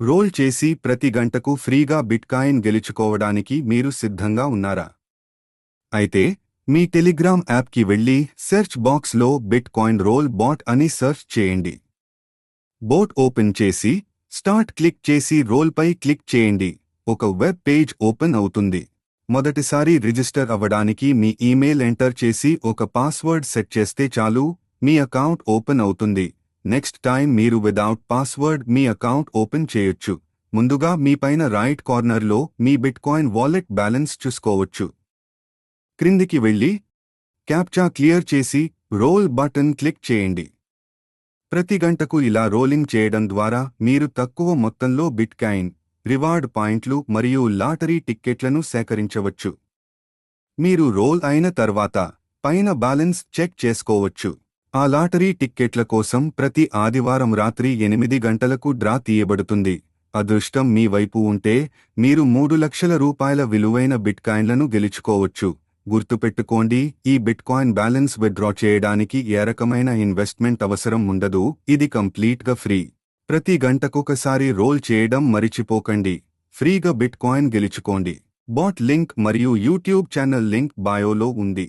Role చేసి ప్రతి గంటకు ఫ్రీగా బిట్కాయిన్ గెలుచుకోవడానికి మీరు సిద్ధంగా ఉన్నారా? అయితే మీ టెలిగ్రామ్ యాప్కి వెళ్ళి సెర్చ్ బాక్స్లో బిట్ కాయిన్ రోల్ బాట్ అని సెర్చ్ చేయండి. బోట్ ఓపెన్ చేసి స్టార్ట్ క్లిక్ చేసి రోల్పై క్లిక్ చేయండి. ఒక వెబ్ పేజ్ ఓపెన్ అవుతుంది. మొదటిసారి రిజిస్టర్ అవ్వడానికి మీ ఈమెయిల్ ఎంటర్ చేసి ఒక పాస్వర్డ్ సెట్ చేస్తే చాలు మీ అకౌంట్ ఓపెన్ అవుతుంది. నెక్స్ట్ టైం మీరు విదౌట్ పాస్వర్డ్ మీ అకౌంట్ ఓపెన్ చేయొచ్చు. ముందుగా మీ పైన రైట్ కార్నర్లో మీ బిట్కాయిన్ వాలెట్ బ్యాలెన్స్ చూసుకోవచ్చు. క్రిందికి వెళ్ళి క్యాప్చా క్లియర్ చేసి రోల్ బటన్ క్లిక్ చేయండి. ప్రతి గంటకు ఇలా రోలింగ్ చేయడం ద్వారా మీరు తక్కువ మొత్తంలో బిట్కాయిన్ రివార్డ్ పాయింట్లు మరియు లాటరీ టిక్కెట్లను సేకరించవచ్చు. మీరు రోల్ అయిన తర్వాత పైన బ్యాలెన్స్ చెక్ చేసుకోవచ్చు. ఆ లాటరీ టిక్కెట్ల కోసం ప్రతి ఆదివారం రాత్రి ఎనిమిది గంటలకు డ్రా తీయబడుతుంది. అదృష్టం మీ వైపు ఉంటే మీరు మూడు లక్షల రూపాయల విలువైన బిట్కాయిన్లను గెలుచుకోవచ్చు. గుర్తుపెట్టుకోండి ఈ బిట్కాయిన్ బ్యాలెన్స్ విత్డ్రా చేయడానికి ఏ రకమైన ఇన్వెస్ట్మెంట్ అవసరం ఉండదు ఇది కంప్లీట్గా ఫ్రీ. ప్రతి గంటకొకసారి రోల్ చేయడం మరిచిపోకండి. ఫ్రీగా బిట్కాయిన్ గెలుచుకోండి. బాట్ లింక్ మరియు యూట్యూబ్ ఛానల్ లింక్ బయోలో ఉంది.